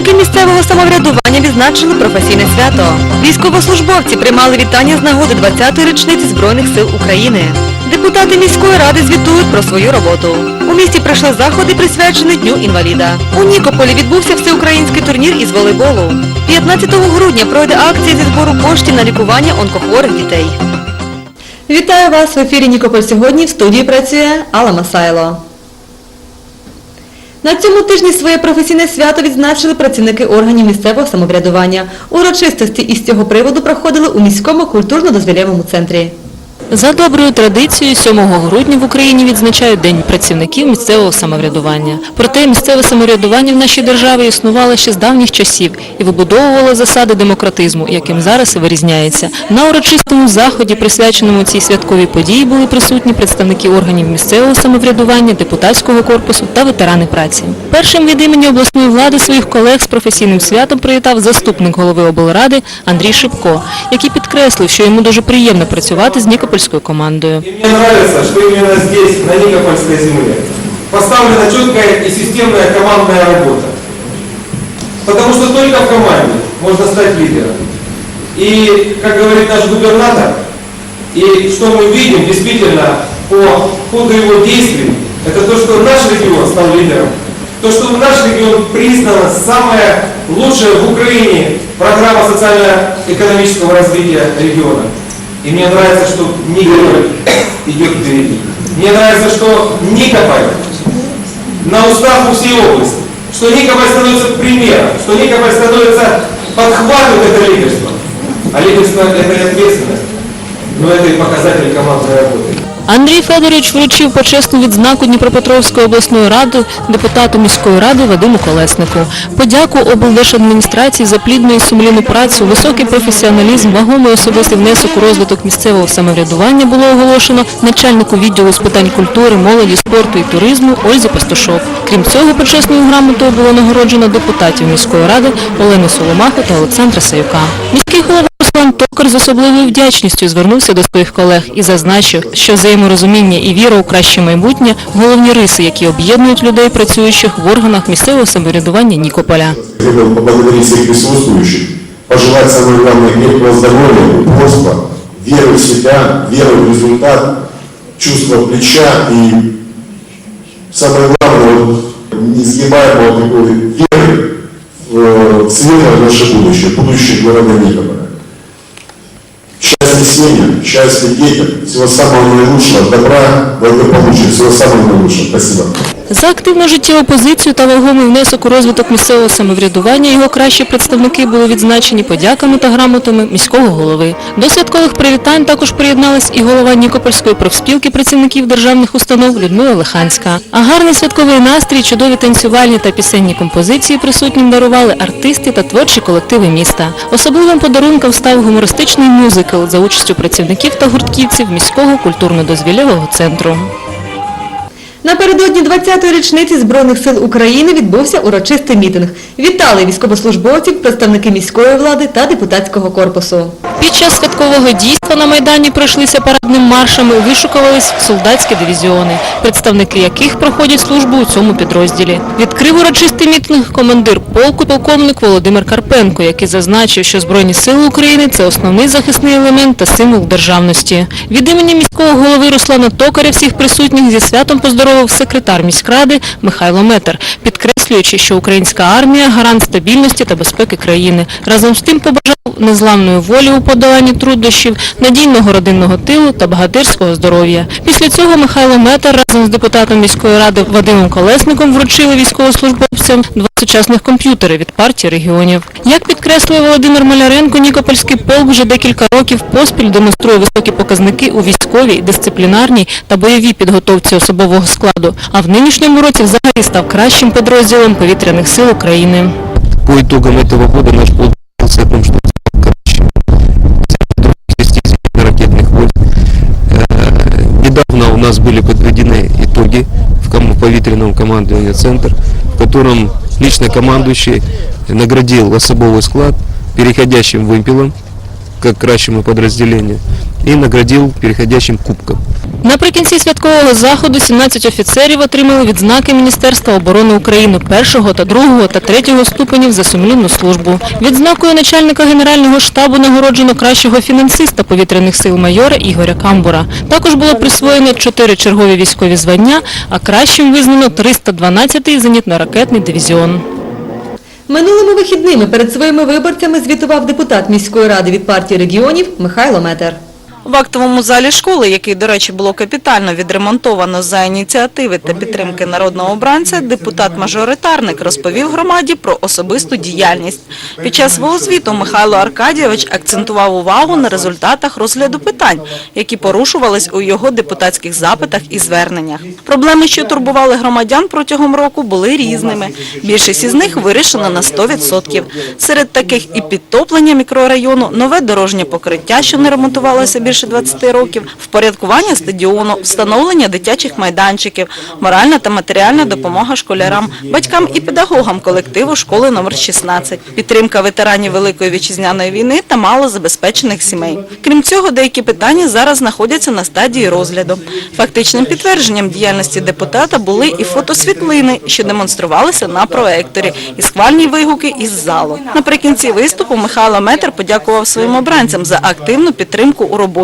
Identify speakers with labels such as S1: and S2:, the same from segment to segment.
S1: Працівники місцевого самоврядування відзначили професійне свято. Військовослужбовці приймали вітання з нагоди 20-ї річниці Збройних сил України. Депутати міської ради звітують про свою роботу. У місті пройшли заходи, присвячені Дню інваліда. У Нікополі відбувся всеукраїнський турнір із волейболу. 15 грудня пройде акція зі збору коштів на лікування онкохворих дітей. Вітаю вас в ефірі Нікополь сьогодні. В студії працює Алла Масайло. На цьому тижні своє професійне свято відзначили працівники органів місцевого самоврядування. Урочистості із цього приводу проходили у міському культурно-дозвілєвому центрі.
S2: За доброю традицією 7 грудня в Україні відзначають День працівників місцевого самоврядування. Проте місцеве самоврядування в нашій державі існувало ще з давніх часів і вибудовувало засади демократизму, яким зараз і вирізняється. На урочистому заході, присвяченому цій святковій події, були присутні представники органів місцевого самоврядування, депутатського корпусу та ветерани праці. Першим від імені обласної влади своїх колег з професійним святом привітав заступник голови облради Андрій Шипко, який підкреслив, що йому дуже приємно працювати з Нікопольською командою.
S3: И мне нравится, что именно здесь, на Никопольской земле, поставлена четкая и системная командная работа. Потому что только в команде можно стать лидером. И, как говорит наш губернатор, и что мы видим действительно по ходу его действий, это то, что наш регион стал лидером. То, что наш регион признана самая лучшая в Украине программа социально-экономического развития региона. И мне нравится, что Никополь идет впереди. Мне нравится, что Никополь на устах у всей области. Что Никополь становится примером, что Никополь становится, подхватывает это лидерство. А лидерство это и ответственность, но это и показатель командной работы.
S2: Андрій Федорович вручив почесну відзнаку Дніпропетровської обласної ради депутату міської ради Вадиму Колеснику. Подяку облдержадміністрації за плідну і сумлінну працю, високий професіоналізм, вагомий особистий внесок у розвиток місцевого самоврядування було оголошено начальнику відділу з питань культури, молоді, спорту і туризму Ользі Пастушок. Крім цього, почесною грамотою було нагороджено депутатів міської ради Олену Соломаху та Олександра Саюка. Руслан Токар з особливою вдячністю звернувся до своїх колег і зазначив, що взаєморозуміння і віра у краще майбутнє – головні риси, які об'єднують людей, працюючих в органах місцевого самоврядування Нікополя.
S4: Хотел бы поблагодарить всех присутствующих, пожелать самое главное крепкого здоровья, упорства, веры в себя, веры в результат, чувство плеча и самое главное, вот, несгибаемого такой веры в, э, в светлое наше будущее, будущее города Никополя. Счастья семьям, счастья детям, всего самого наилучшего, добра, благополучия, всего самого наилучшего. Спасибо.
S2: За активну життєву позицію та вагомий внесок у розвиток місцевого самоврядування його кращі представники були відзначені подяками та грамотами міського голови. До святкових привітань також приєдналась і голова Нікопольської профспілки працівників державних установ Людмила Лиханська. А гарний святковий настрій, чудові танцювальні та пісенні композиції присутнім дарували артисти та творчі колективи міста. Особливим подарунком став гумористичний мюзикл за участю працівників та гуртківців міського культурно-дозвілєвого центру.
S1: Напередодні 20-ї річниці Збройних сил України відбувся урочистий мітинг. Вітали військовослужбовців, представники міської влади та депутатського корпусу.
S2: Під час святкового дійства на Майдані пройшлися парадним маршем і вишукувались солдатські дивізіони, представники яких проходять службу у цьому підрозділі. Відкрив урочистий мітинг командир полку полковник Володимир Карпенко, який зазначив, що Збройні сили України – це основний захисний елемент та символ державності. Від імені міського голови Руслана Токаря всіх присутніх зі святом поздоровив секретар міськради Михайло Метер, підкреслюючи, що українська армія – гарант стабільності та безпеки країни. Разом з тим побажав незламної волі у подоланні труднощів, надійного родинного тилу та багатирського здоров'я. Після цього Михайло Метер разом з депутатом міської ради Вадимом Колесником вручили військовослужбовцям два сучасних комп'ютери від партії регіонів. Як підкреслює Володимир Маляренко, Нікопольський полк вже декілька років поспіль демонструє високі показники у військовій, дисциплінарній та бойовій підготовці особового складу, а в нинішньому році взагалі став кращим підрозділом повітряних сил України.
S5: По итогам этого года наш полк о том, у нас были подведены итоги в повітряном командовании «Центр», в котором лично командующий наградил особовый склад переходящим вымпелом, как кращему подразделению, и наградил переходящим кубком.
S2: Наприкінці святкового заходу 17 офіцерів отримали відзнаки Міністерства оборони України першого та другого та третього ступенів за сумлінну службу. Відзнакою начальника Генерального штабу нагороджено кращого фінансиста повітряних сил майора Ігоря Камбура. Також було присвоєно чотири чергові військові звання, а кращим визнано 312-й зенітно-ракетний дивізіон.
S1: Минулими вихідними перед своїми виборцями звітував депутат міської ради від партії регіонів Михайло Метер.
S6: В актовому залі школи, який, до речі, було капітально відремонтовано за ініціативи та підтримки народного обранця, депутат-мажоритарник розповів громаді про особисту діяльність. Під час свого звіту Михайло Аркадійович акцентував увагу на результатах розгляду питань, які порушувались у його депутатських запитах і зверненнях. Проблеми, що турбували громадян протягом року, були різними. Більшість із них вирішено на 100%. Серед таких і підтоплення мікрорайону, нове дорожнє покриття, що не ремонтувалося більше 20 років, впорядкування стадіону, встановлення дитячих майданчиків, моральна та матеріальна допомога школярам, батькам і педагогам колективу школи номер 16, підтримка ветеранів Великої вітчизняної війни та малозабезпечених сімей. Крім цього, деякі питання зараз знаходяться на стадії розгляду. Фактичним підтвердженням діяльності депутата були і фотосвітлини, що демонструвалися на проекторі, і схвальні вигуки із залу. Наприкінці виступу Михайло Метр подякував своїм обранцям за активну підтримку у роботі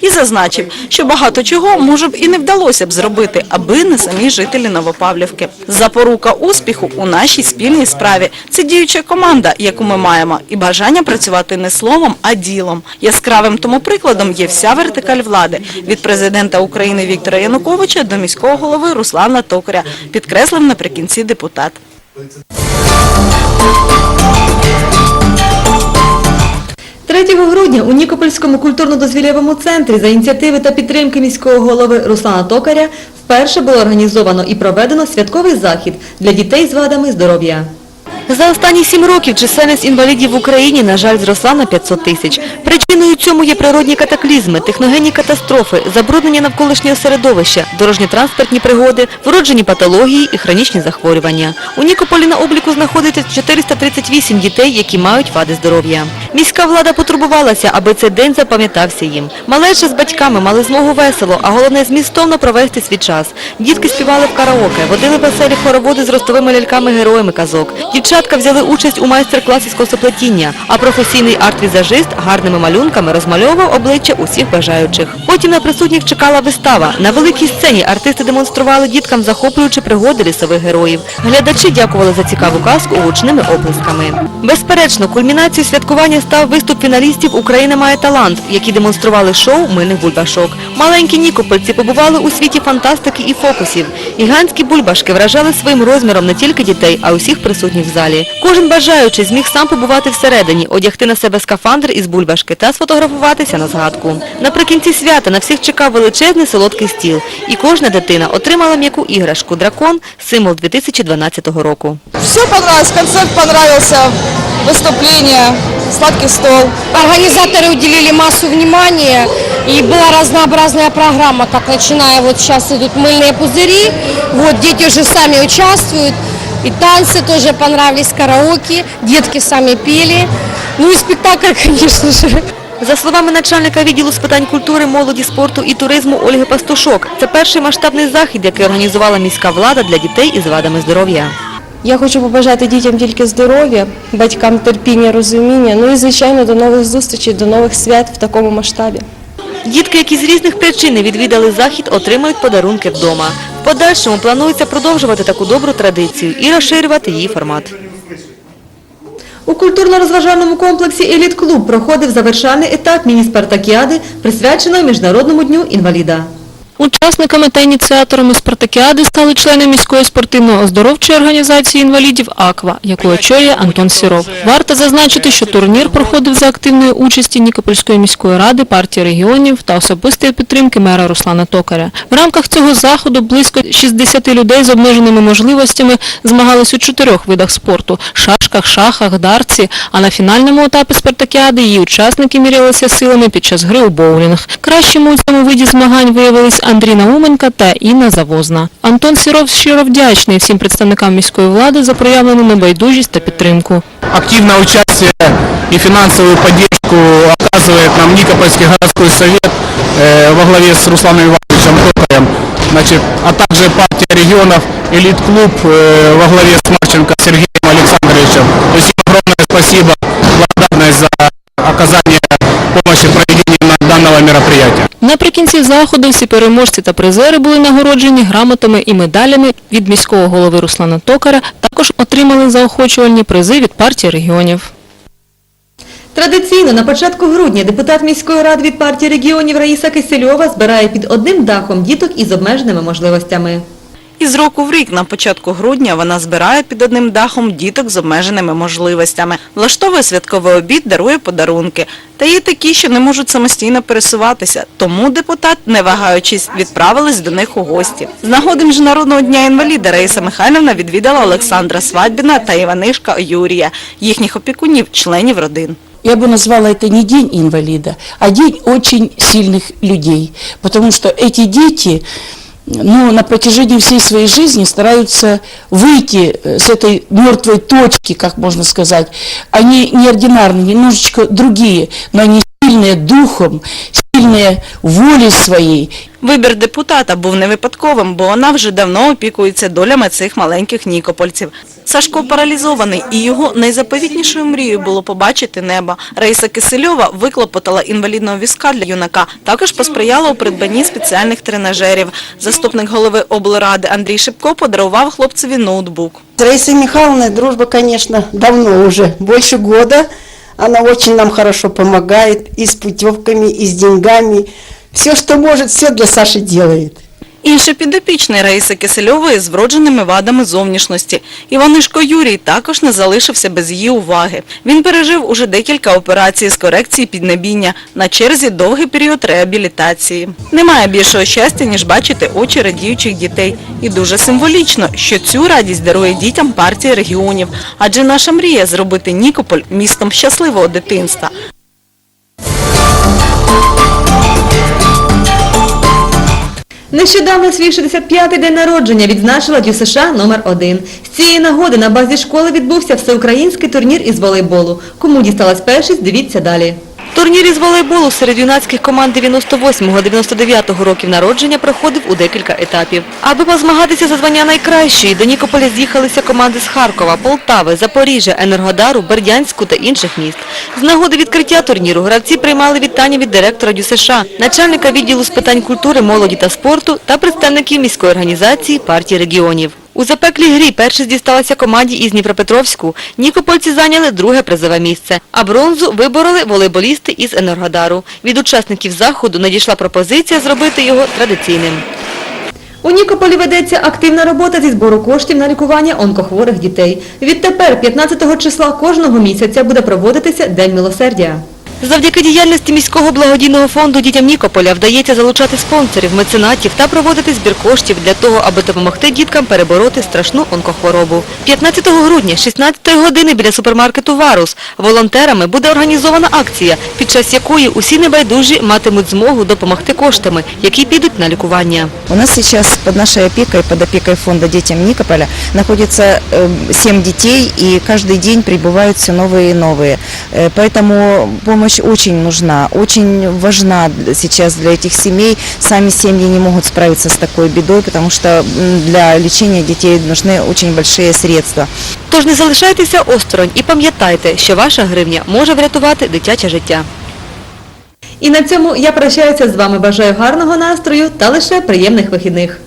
S6: і зазначив, що багато чого може б і не вдалося б зробити, аби не самі жителі Новопавлівки. Запорука успіху у нашій спільній справі це діюча команда, яку ми маємо, і бажання працювати не словом, а ділом. Яскравим тому прикладом є вся вертикаль влади від президента України Віктора Януковича до міського голови Руслана Токаря, підкреслив наприкінці депутат.
S1: 3 грудня у Нікопольському культурно-дозвілєвому центрі за ініціативи та підтримки міського голови Руслана Токаря вперше було організовано і проведено святковий захід для дітей з вадами здоров'я. За останні сім років чисельність інвалідів в Україні, на жаль, зросла на 500 тисяч. Причиною цьому є природні катаклізми, техногенні катастрофи, забруднення навколишнього середовища, дорожньо-транспортні пригоди, вроджені патології і хронічні захворювання. У Нікополі на обліку знаходиться 438 дітей, які мають вади здоров'я. Міська влада потурбувалася, аби цей день запам'ятався їм. Малечі з батьками мали змогу весело, а головне змістовно провести свій час. Дітки співали в караоке, водили веселі хороводи з ростовими ляльками-героями казок. Дівчатка взяли участь у майстер-класі з косоплетіння, а професійний арт-візажист гарними малюнками розмальовував обличчя усіх бажаючих. Потім на присутніх чекала вистава. На великій сцені артисти демонстрували діткам захоплюючі пригоди лісових героїв. Глядачі дякували за цікаву казку гучними оплесками. Безперечно, кульмінацією святкування став виступ фіналістів «Україна має талант», які демонстрували шоу мильних бульбашок. Маленькі нікопольці побували у світі фантастики і фокусів. Гігантські бульбашки вражали своїм розміром не тільки дітей, а й усіх присутніх в залі Кожен бажаючий зміг сам побувати всередині, одягти на себе скафандр із бульбашки та сфотографуватися на згадку. Наприкінці свята на всіх чекав величезний солодкий стіл, і кожна дитина отримала м'яку іграшку «Дракон» – символ 2012 року.
S7: Все понравилось, концерт понравился, выступление, сладкий стол.
S8: Организаторы уделили массу внимания, и была разнообразная программа, как начиная, вот сейчас идут мыльные пузыри, вот дети уже сами участвуют, и танцы тоже понравились, караоке, детки сами пели, ну и спектакль, конечно же.
S1: За словами начальника відділу з питань культури, молоді, спорту і туризму Ольги Пастушок, це перший масштабний захід, який організувала міська влада для дітей із вадами здоров'я.
S9: Я хочу побажати дітям тільки здоров'я, батькам терпіння, розуміння, ну і звичайно до нових зустрічей, до нових свят в такому масштабі.
S1: Дітки, які з різних причин не відвідали захід, отримають подарунки вдома. В подальшому планується продовжувати таку добру традицію і розширювати її формат. У культурно-розважальному комплексі «Еліт Клуб» проходив завершальний етап міні-спартакіади, присвяченої Міжнародному дню інваліда.
S2: Учасниками та ініціаторами спартакіади стали члени міської спортивно-оздоровчої організації інвалідів «Аква», яку очолює Антон Сіров. Варто зазначити, що турнір проходив за активної участі Нікопольської міської ради, партії регіонів та особистої підтримки мера Руслана Токаря. В рамках цього заходу близько 60 людей з обмеженими можливостями змагались у чотирьох видах спорту – шашках, шахах, дарці, а на фінальному етапі спартакіади її учасники мірялися силами під час гри у боулінг. Кращими у цьому виді змагань виявились Андрій Науменка та Інна Завозна. Антон Сіров щиро вдячний всім представникам міської влади за проявлену небайдужість та підтримку.
S10: активное участие и финансовую поддержку оказывает нам Никопольский городской совет э, во главе с Русланом Ивановичем Александровичем Токарем, значит, а также партия регионов «Элит-клуб» э, во главе с Марченко Сергеем Александровичем. То есть им огромное спасибо, благодарность за оказание помощи в проведении данного мероприятия.
S2: Наприкінці заходу всі переможці та призери були нагороджені грамотами і медалями від міського голови Руслана Токара, також отримали заохочувальні призи від партії регіонів.
S1: Традиційно на початку грудня депутат міської ради від партії регіонів Раїса Кисельова збирає під одним дахом діток із обмеженими можливостями.
S6: Із року в рік на початку грудня вона збирає під одним дахом діток з обмеженими можливостями, влаштовує святковий обід, дарує подарунки. Та є такі, що не можуть самостійно пересуватися, тому депутат, не вагаючись, відправились до них у гості. З нагоди Міжнародного дня інваліда Раїса Михайлівна відвідала Олександра Свадьбіна та Іванишка Юрія, їхніх опікунів, членів родин.
S11: Я бы назвала это не день инвалида, а день очень сильных людей. Потому что эти дети ну, на протяжении всей своей жизни стараются выйти э, с этой мертвой точки, как можно сказать. Они неординарные, немножечко другие, но они сильные духом, сильные волей своей.
S6: Вибір депутата був не випадковим, бо вона вже давно опікується долями цих маленьких нікопольців. Сашко паралізований, і його найзаповітнішою мрією було побачити небо. Раїса Кисельова виклопотала інвалідного візка для юнака. Також посприяла у придбанні спеціальних тренажерів. Заступник голови облради Андрій Шипко подарував хлопцеві ноутбук.
S12: С Раисой Михайловной дружба, конечно, давно уже, больше года. Она очень нам хорошо помогает и с путевками, и с деньгами. Все, что может, все для Саши делает.
S6: Інший підопічний Раїси Кисельової з вродженими вадами зовнішності. Іванишко Юрій також не залишився без її уваги. Він пережив уже декілька операцій з корекції піднебіння. На черзі довгий період реабілітації. Немає більшого щастя, ніж бачити очі радіючих дітей. І дуже символічно, що цю радість дарує дітям партії регіонів. Адже наша мрія зробити Нікополь містом щасливого дитинства.
S1: Нещодавно свій 65-й день народження відзначила ДЮСШ номер 1 З цієї нагоди на базі школи відбувся всеукраїнський турнір із волейболу. Кому дісталась першість, дивіться далі. Турнір із волейболу серед юнацьких команд 98-99 років народження проходив у декілька етапів. Аби позмагатися за звання найкращої, до Нікополя з'їхалися команди з Харкова, Полтави, Запоріжжя, Енергодару, Бердянську та інших міст. З нагоди відкриття турніру гравці приймали вітання від директора ДЮСШ, начальника відділу з питань культури, молоді та спорту та представників міської організації партії регіонів. У запеклій грі першість дісталася команді із Дніпропетровську. Нікопольці зайняли друге призове місце, а бронзу вибороли волейболісти із Енергодару. Від учасників заходу надійшла пропозиція зробити його традиційним. У Нікополі ведеться активна робота зі збору коштів на лікування онкохворих дітей. Відтепер, 15 числа кожного місяця, буде проводитися День милосердя. Завдяки діяльності міського благодійного фонду дітям Нікополя вдається залучати спонсорів, меценатів та проводити збір коштів для того, аби допомогти діткам перебороти страшну онкохворобу. 15 грудня, 16 години біля супермаркету «Варус» волонтерами буде організована акція, під час якої усі небайдужі матимуть змогу допомогти коштами, які підуть на лікування.
S13: У нас сейчас под нашей опекой, под опекой фонда «Детям Никополя» находится 7 детей, и каждый день прибывают все новые и новые. Э, Поэтому помощь очень нужна, очень важна сейчас для этих семей. Сами семьи не могут справиться с такой бедой, потому что для лечения детей нужны очень большие средства.
S1: Тож не залишайтеся осторонь і пам'ятайте, що ваша гривня може врятувати дитяче життя. І на цьому я прощаюся з вами. Бажаю гарного настрою та лише приємних вихідних.